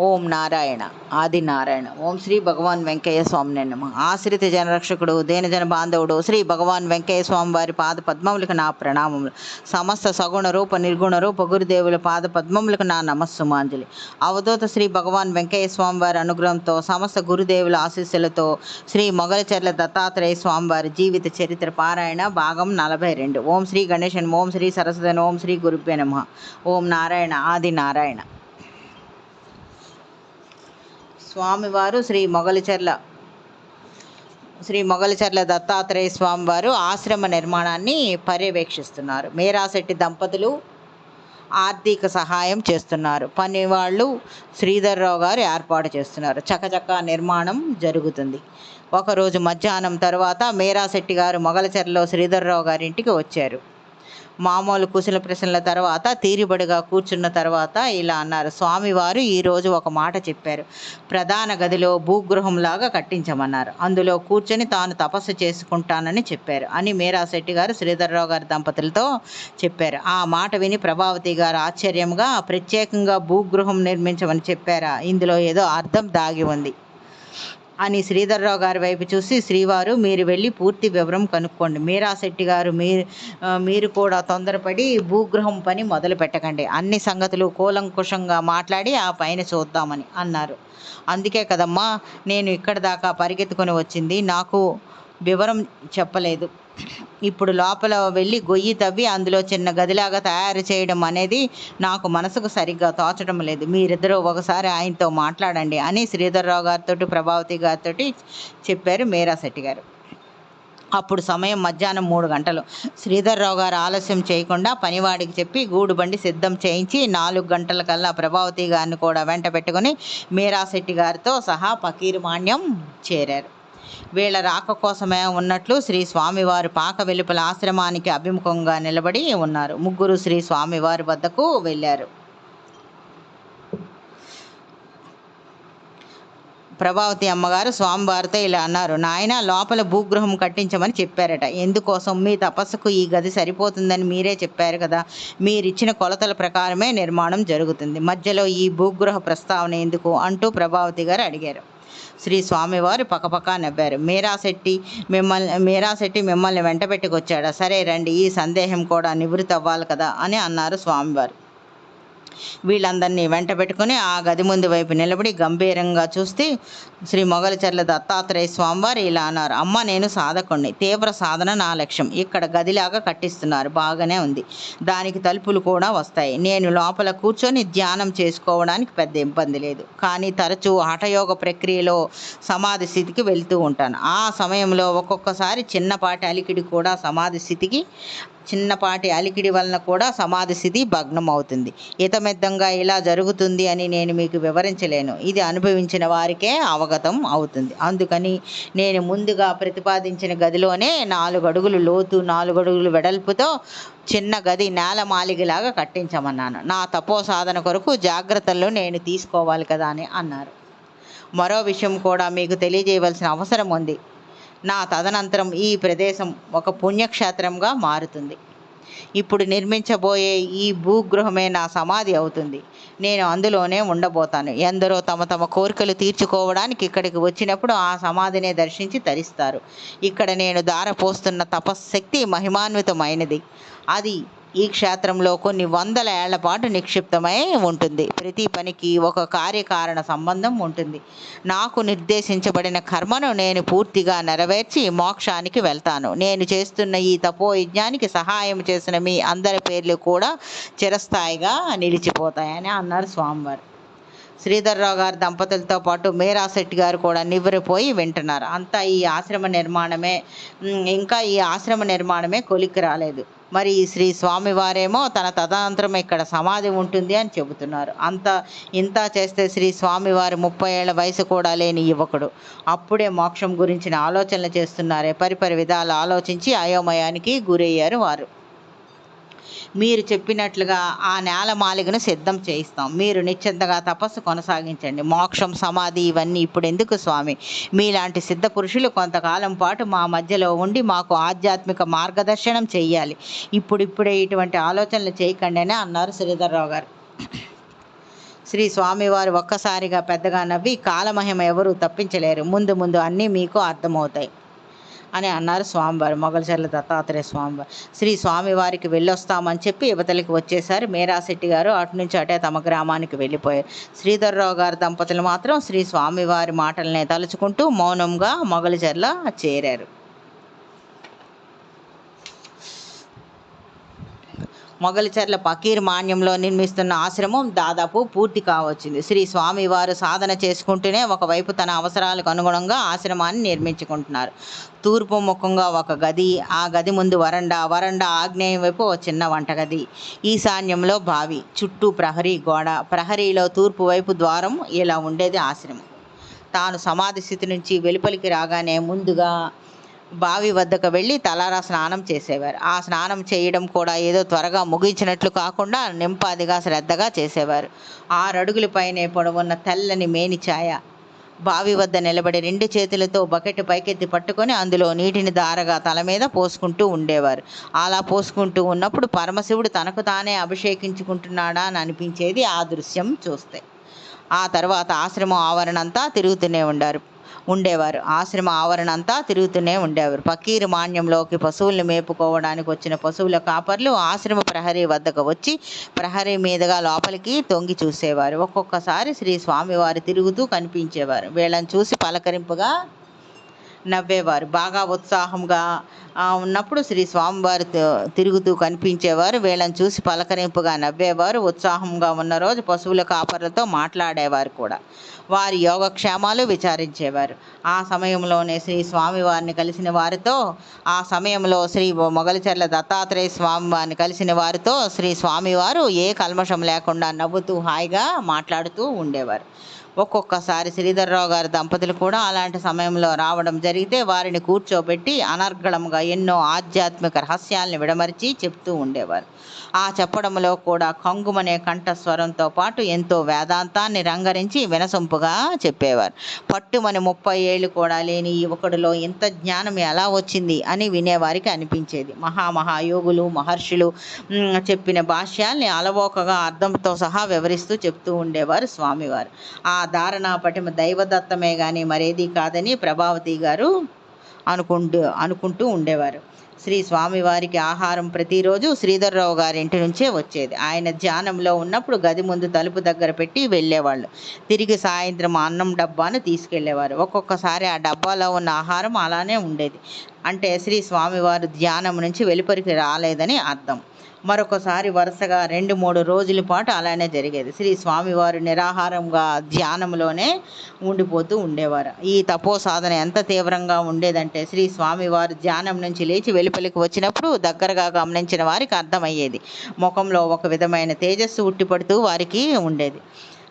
ఓం నారాయణ ఆది నారాయణ ఓం శ్రీ భగవాన్ వెంకయ్య స్వామి నమ. ఆశ్రిత జనరక్షకుడు దేనజన బాంధవుడు శ్రీ భగవాన్ వెంకయ్య స్వామి వారి పాద పద్మములకు నా ప్రణామములు. సమస్త సగుణ రూప నిర్గుణ రూప గురుదేవుల పాద పద్మములకు నా నమస్సుమాంజలి. అవధూత శ్రీ భగవాన్ వెంకయ్య స్వామి వారి అనుగ్రహంతో సమస్త గురుదేవుల ఆశీస్సులతో శ్రీ మొగలచెర్ల దత్తాత్రేయ స్వామివారి జీవిత చరిత్ర పారాయణ భాగం నలభై రెండు. ఓం శ్రీ గణేశన్ ఓం శ్రీ సరస్వతి ఓం శ్రీ గురుభ్య నమ. ఓం నారాయణ ఆది నారాయణ. స్వామివారు శ్రీ మొగలిచెర్ల శ్రీ మొగలిచెర్ల దత్తాత్రేయ స్వామివారు ఆశ్రమ నిర్మాణాన్ని పర్యవేక్షిస్తున్నారు. మేరాశెట్టి దంపతులు ఆర్థిక సహాయం చేస్తున్నారు. పని వాళ్ళు శ్రీధర్రావు గారు ఏర్పాటు చేస్తున్నారు. చకచక నిర్మాణం జరుగుతుంది. ఒకరోజు మధ్యాహ్నం తర్వాత మేరాశెట్టి గారు మొగలచెర్లలో శ్రీధర్రావు గారింటికి వచ్చారు. మామూలు కుశల ప్రశ్నల తర్వాత తీరిబడిగా కూర్చున్న తర్వాత ఇలా అన్నారు. స్వామివారు ఈరోజు ఒక మాట చెప్పారు. ప్రధాన గదిలో భూగృహంలాగా కట్టించమన్నారు. అందులో కూర్చొని తాను తపస్సు చేసుకుంటానని చెప్పారు అని మీరాశెట్టి గారు శ్రీధర్రావు గారి దంపతులతో చెప్పారు. ఆ మాట విని ప్రభావతి గారు ఆశ్చర్యంగా ప్రత్యేకంగా భూగృహం నిర్మించమని చెప్పారా? ఇందులో ఏదో అర్థం దాగి ఉంది. అని శ్రీధర్రావు గారి వైపు చూసి శ్రీవారు మీరు వెళ్ళి పూర్తి వివరం కనుక్కోండి. మీరాశెట్టి గారు మీరు మీరు కూడా తొందరపడి భూగ్రహం పని మొదలు పెట్టకండి. అన్ని సంగతులు కూలంకుషంగా మాట్లాడి ఆ పైన చూద్దామని అన్నారు. అందుకే కదమ్మా నేను ఇక్కడ దాకా పరిగెత్తుకొని వచ్చింది. నాకు వివరం చెప్పలేదు. ఇప్పుడు లోపల వెళ్ళి గొయ్యి తవ్వి అందులో చిన్న గదిలాగా తయారు చేయడం అనేది నాకు మనసుకు సరిగ్గా తోచడం లేదు. మీరిద్దరూ ఒకసారి ఆయనతో మాట్లాడండి అని శ్రీధర్రావు గారితో ప్రభావతి గారితో చెప్పారు మేరాశెట్టి గారు. అప్పుడు సమయం మధ్యాహ్నం మూడు గంటలు. శ్రీధర్రావు గారు ఆలస్యం చేయకుండా పనివాడికి చెప్పి గూడు బండి సిద్ధం చేయించి నాలుగు గంటల కల్లా ప్రభావతి గారిని కూడా వెంట పెట్టుకుని మీరాశెట్టి గారితో సహా పకీర్ మాన్యం చేరారు. వీళ్ళ రాక కోసమే ఉన్నట్లు శ్రీ స్వామివారు పాక వెలుపల ఆశ్రమానికి అభిముఖంగా నిలబడి ఉన్నారు. ముగ్గురు శ్రీ స్వామివారి వద్దకు వెళ్ళారు. ప్రభావతి అమ్మగారు స్వామివారితో ఇలా అన్నారు నాయన లోపల భూగృహం కట్టించమని చెప్పారట. ఎందుకోసం? మీ తపస్సుకు ఈ గది సరిపోతుందని మీరే చెప్పారు కదా. మీరిచ్చిన కొలతల ప్రకారమే నిర్మాణం జరుగుతుంది. మధ్యలో ఈ భూగృహ ప్రస్తావన ఎందుకు? అంటూ ప్రభావతి గారు అడిగారు. శ్రీ స్వామివారు పక్కపక్క నవ్వారు. మీరాశెట్టి మిమ్మల్ని మీరాశెట్టి మిమ్మల్ని వెంట పెట్టుకొచ్చాడా? సరే రండి ఈ సందేహం కూడా నివృత్తి అవ్వాలి కదా అని అన్నారు స్వామివారు. వీళ్ళందరినీ వెంట పెట్టుకుని ఆ గది ముందు వైపు నిలబడి గంభీరంగా చూస్తే శ్రీ మొగలచర్ల దత్తాత్రేయ స్వామివారు ఇలా అన్నారు అమ్మ నేను సాధకుణ్ణి. తీవ్ర సాధన నా లక్ష్యం. ఇక్కడ గదిలాగా కట్టిస్తున్నారు. బాగానే ఉంది. దానికి తలుపులు కూడా వస్తాయి. నేను లోపల కూర్చొని ధ్యానం చేసుకోవడానికి పెద్ద ఇబ్బంది లేదు. కానీ తరచూ హఠయోగ ప్రక్రియలో సమాధి స్థితికి వెళ్తూ ఉంటాను. ఆ సమయంలో ఒక్కొక్కసారి చిన్నపాటి అలికిడి కూడా సమాధి స్థితికి చిన్నపాటి అలికిడి వలన కూడా సమాధి స్థితి భగ్నం అవుతుంది ఇతమిద్దంగా ఇలా జరుగుతుంది అని నేను మీకు వివరించలేను. ఇది అనుభవించిన వారికే అవగతం అవుతుంది. అందుకని నేను ముందుగా ప్రతిపాదించిన గదిలోనే నాలుగు అడుగులు లోతు నాలుగు అడుగులు వెడల్పుతో చిన్న గది నేల మాలిగలాగా కట్టించమన్నాను. నా తపో సాధన కొరకు జాగ్రత్తలు నేను తీసుకోవాలి కదా అని అన్నారు. మరో విషయం కూడా మీకు తెలియజేయవలసిన అవసరం ఉంది. నా తదనంతరం ఈ ప్రదేశం ఒక పుణ్యక్షేత్రంగా మారుతుంది. ఇప్పుడు నిర్మించబోయే ఈ భూగృహమే నా సమాధి అవుతుంది. నేను అందులోనే ఉండబోతాను. ఎందరో తమ తమ కోరికలు తీర్చుకోవడానికి ఇక్కడికి వచ్చినప్పుడు ఆ సమాధినే దర్శించి తరిస్తారు. ఇక్కడ నేను దారపోస్తున్న తపశ్శక్తి మహిమాన్వితమైనది. అది ఈ క్షేత్రంలో కొన్ని వందల ఏళ్ళ పాటు నిక్షిప్తమై ఉంటుంది. ప్రతి పనికి ఒక కార్యకారణ సంబంధం ఉంటుంది. నాకు నిర్దేశించబడిన కర్మను నేను పూర్తిగా నెరవేర్చి మోక్షానికి వెళ్తాను. నేను చేస్తున్న ఈ తపో యజ్ఞానికి సహాయం చేసిన మీ అందరి పేర్లు కూడా చిరస్థాయిగా నిలిచిపోతాయని అన్నారు స్వామివారు. శ్రీధర్రావు గారి దంపతులతో పాటు మేరాశెట్టి గారు కూడా నివ్వరిపోయి వింటున్నారు. అంతా ఈ ఆశ్రమ నిర్మాణమే ఇంకా ఈ ఆశ్రమ నిర్మాణమే కొలిక్కి రాలేదు. మరి ఈ శ్రీ స్వామివారేమో తన తదనంతరం ఇక్కడ సమాధి ఉంటుంది అని చెబుతున్నారు. అంత ఇంత చేస్తే శ్రీ స్వామివారి ముప్పై ఏళ్ళ వయసు కూడా లేని యువకుడు. అప్పుడే మోక్షం గురించిన ఆలోచనలు చేస్తున్నారే పరిపరి విధాలు ఆలోచించి అయోమయానికి గురయ్యారు వారు. మీరు చెప్పినట్లుగా ఆ నేల మాలిగను సిద్ధం చేయిస్తాం. మీరు నిశ్చింతగా తపస్సు కొనసాగించండి. మోక్షం సమాధి ఇవన్నీ ఇప్పుడు ఎందుకు స్వామి? మీలాంటి సిద్ధ పురుషులు కొంతకాలం పాటు మా మధ్యలో ఉండి మాకు ఆధ్యాత్మిక మార్గదర్శనం చెయ్యాలి. ఇప్పుడిప్పుడే ఇటువంటి ఆలోచనలు చేయకండి అని అన్నారు శ్రీధర్రావు గారు. శ్రీ స్వామివారు ఒక్కసారిగా పెద్దగా నవ్వి కాలమహిమ ఎవరు తప్పించలేరు. ముందు ముందు అన్నీ మీకు అర్థమవుతాయి. అని అన్నారు స్వామివారు. మొగలచర్ల దత్తాత్రేయ స్వామివారు. శ్రీ స్వామివారికి వెళ్ళొస్తామని చెప్పి యువతలకి వచ్చేసారు. మేరాశెట్టి గారు అటు నుంచి అటే తమ గ్రామానికి వెళ్ళిపోయారు. శ్రీధర్రావు గారు దంపతులు మాత్రం శ్రీ స్వామివారి మాటలనే తలుచుకుంటూ మౌనంగా మొగలచర్ల చేరారు. మొగలిచర్ల పకీర్ మాన్యంలో నిర్మిస్తున్న ఆశ్రమం దాదాపు పూర్తి కావచ్చింది. శ్రీ స్వామివారు సాధన చేసుకుంటూనే ఒకవైపు తన అవసరాలకు అనుగుణంగా ఆశ్రమాన్ని నిర్మించుకుంటున్నారు. తూర్పు ముఖంగా ఒక గది ఆ గది ముందు వరండా వరండా ఆగ్నేయం వైపు ఒక చిన్న వంటగది. ఈశాన్యంలో బావి చుట్టూ ప్రహరీ గోడ ప్రహరీలో తూర్పు వైపు ద్వారం ఇలా ఉండేది ఆశ్రమం. తాను సమాధి స్థితి నుంచి వెలుపలికి రాగానే ముందుగా బావి వద్దకు వెళ్ళి తలారా స్నానం చేసేవారు. ఆ స్నానం చేయడం కూడా ఏదో త్వరగా ముగించినట్లు కాకుండా నింపాదిగా శ్రద్ధగా చేసేవారు. ఆరడుగుల పైనే పొడవున్న తెల్లని మేని ఛాయ బావి వద్ద నిలబడి రెండు చేతులతో బకెట్ పైకెత్తి పట్టుకొని అందులో నీటిని దారగా తల మీద పోసుకుంటూ ఉండేవారు. అలా పోసుకుంటూ ఉన్నప్పుడు పరమశివుడు తనకు తానే అభిషేకించుకుంటున్నాడా అని అనిపించేది ఆ దృశ్యం చూస్తే. ఆ తర్వాత ఆశ్రమం ఆవరణంతా తిరుగుతూనే ఉండారు. ఉండేవారు. ఆశ్రమ ఆవరణ అంతా తిరుగుతూనే ఉండేవారు. పకీరు మాన్యంలోకి పశువుల్ని మేపుకోవడానికి వచ్చిన పశువుల కాపర్లు ఆశ్రమ ప్రహరీ వద్దకు వచ్చి ప్రహరీ మీదుగా లోపలికి తొంగి చూసేవారు. ఒక్కొక్కసారి శ్రీ స్వామివారు తిరుగుతూ కనిపించేవారు. వీళ్ళని చూసి పలకరింపుగా నవ్వేవారు. బాగా ఉత్సాహంగా ఉన్నప్పుడు శ్రీ స్వామివారు తిరుగుతూ కనిపించేవారు. వీళ్ళని చూసి పలకరింపుగా నవ్వేవారు. ఉత్సాహంగా ఉన్న రోజు పశువుల కాపర్లతో మాట్లాడేవారు కూడా. వారి యోగక్షేమాలు విచారించేవారు. ఆ సమయంలోనే శ్రీ స్వామివారిని కలిసిన వారితో ఆ సమయంలో శ్రీ మొగలిచెర్ల దత్తాత్రేయ స్వామివారిని కలిసిన వారితో శ్రీ స్వామివారు ఏ కల్మషం లేకుండా నవ్వుతూ హాయిగా మాట్లాడుతూ ఉండేవారు. ఒక్కొక్కసారి శ్రీధర్రావు గారి దంపతులు కూడా అలాంటి సమయంలో రావడం జరిగితే వారిని కూర్చోబెట్టి అనర్గళంగా ఎన్నో ఆధ్యాత్మిక రహస్యాల్ని విడమరిచి చెప్తూ ఉండేవారు. ఆ చెప్పడంలో కూడా కంగుమనే కంఠస్వరంతో పాటు ఎంతో వేదాంతాన్ని రంగరించి వినసొంపుగా చెప్పేవారు. పట్టుమని ముప్పై ఏళ్ళు కూడా లేని యువకుడిలో ఇంత జ్ఞానం ఎలా వచ్చింది అని వినేవారికి అనిపించేది. మహామహాయోగులు మహర్షులు చెప్పిన భాష్యాల్ని అలవోకగా అర్థంతో సహా వివరిస్తూ చెప్తూ ఉండేవారు స్వామివారు. ఆ ధారణ పటిమ దైవదత్తమే కానీ మరేది కాదని ప్రభావతి గారు అనుకుంటూ అనుకుంటూ ఉండేవారు. శ్రీ స్వామివారికి ఆహారం ప్రతిరోజు శ్రీధర్రావు గారి ఇంటి నుంచే వచ్చేది. ఆయన ధ్యానంలో ఉన్నప్పుడు గది ముందు తలుపు దగ్గర పెట్టి వెళ్ళేవాళ్ళు. తిరిగి సాయంత్రం అన్నం డబ్బాను తీసుకెళ్ళేవారు. ఒక్కొక్కసారి ఆ డబ్బాలో ఉన్న ఆహారం అలానే ఉండేది. అంటే శ్రీ స్వామివారు ధ్యానం నుంచి వెలుపరికి రాలేదని అర్థం. మరొకసారి వరుసగా రెండు మూడు రోజుల పాటు అలానే జరిగేది. శ్రీ స్వామివారు నిరాహారంగా ధ్యానంలోనే ఉండిపోతూ ఉండేవారు. ఈ తపో సాధన ఎంత తీవ్రంగా ఉండేదంటే శ్రీ స్వామివారు ధ్యానం నుంచి లేచి వెలుపలికి వచ్చినప్పుడు దగ్గరగా గమనించిన వారికి అర్థమయ్యేది. ముఖంలో ఒక విధమైన తేజస్సు ఉట్టిపడుతూ వారికి ఉండేది.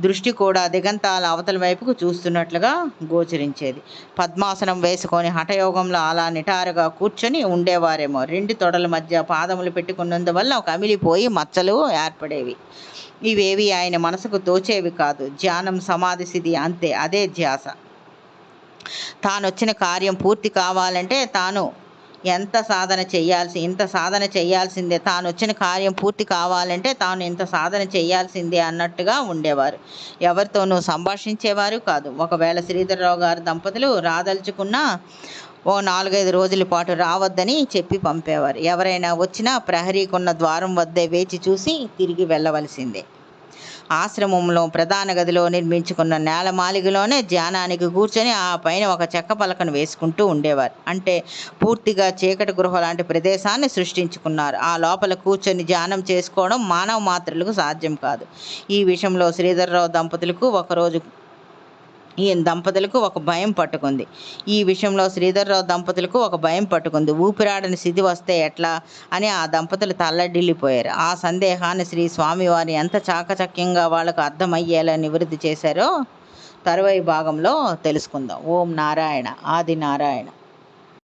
దృష్టి కూడా దిగంతాల అవతల వైపుకు చూస్తున్నట్లుగా గోచరించేది. పద్మాసనం వేసుకొని హఠయోగంలో అలా నిటారుగా కూర్చొని ఉండేవారేమో. రెండు తొడల మధ్య పాదములు పెట్టుకున్నందువల్ల ఒక అమిలిపోయి మచ్చలు ఏర్పడేవి. ఇవేవి ఆయన మనసుకు తోచేవి కాదు. ధ్యానం సమాధి స్థితి అంతే. అదే ధ్యాస. తాను వచ్చిన కార్యం పూర్తి కావాలంటే తాను ఎంత సాధన చేయాల్సి ఇంత సాధన చేయాల్సిందే. తాను వచ్చిన కార్యం పూర్తి కావాలంటే తాను ఇంత సాధన చేయాల్సిందే అన్నట్టుగా ఉండేవారు. ఎవరితోనూ సంభాషించేవారు కాదు. ఒకవేళ శ్రీధరరావు గారు దంపతులు రాదలుచుకున్నా ఓ నాలుగైదు రోజుల పాటు రావద్దని చెప్పి పంపేవారు. ఎవరైనా వచ్చినా ప్రహరీకున్న ద్వారం వద్దే వేచి చూసి తిరిగి వెళ్ళవలసిందే. ఆశ్రమంలో ప్రధాన గదిలో నిర్మించుకున్న నేలమాలిగలోనే ధ్యానానికి కూర్చొని ఆ పైన ఒక చెక్క పలకను వేసుకుంటూ ఉండేవారు. అంటే పూర్తిగా చీకటి గృహ లాంటి ప్రదేశాన్ని సృష్టించుకున్నారు. ఆ లోపల కూర్చొని ధ్యానం చేసుకోవడం మానవ మాత్రలకు సాధ్యం కాదు. ఈ విషయంలో శ్రీధర్రావు దంపతులకు ఒకరోజు ఈ దంపతులకు ఒక భయం పట్టుకుంది. ఈ విషయంలో శ్రీధర్రావు దంపతులకు ఒక భయం పట్టుకుంది. ఊపిరాడని స్థితి వస్తే ఎట్లా? అని ఆ దంపతులు తల్లడిల్లిపోయారు. ఆ సందేహాన్ని శ్రీ స్వామివారి ఎంత చాకచక్యంగా వాళ్ళకు అర్థమయ్యేలా నివృత్తి చేశారో తరువాయి భాగంలో తెలుసుకుందాం. ఓం నారాయణ ఆది నారాయణ.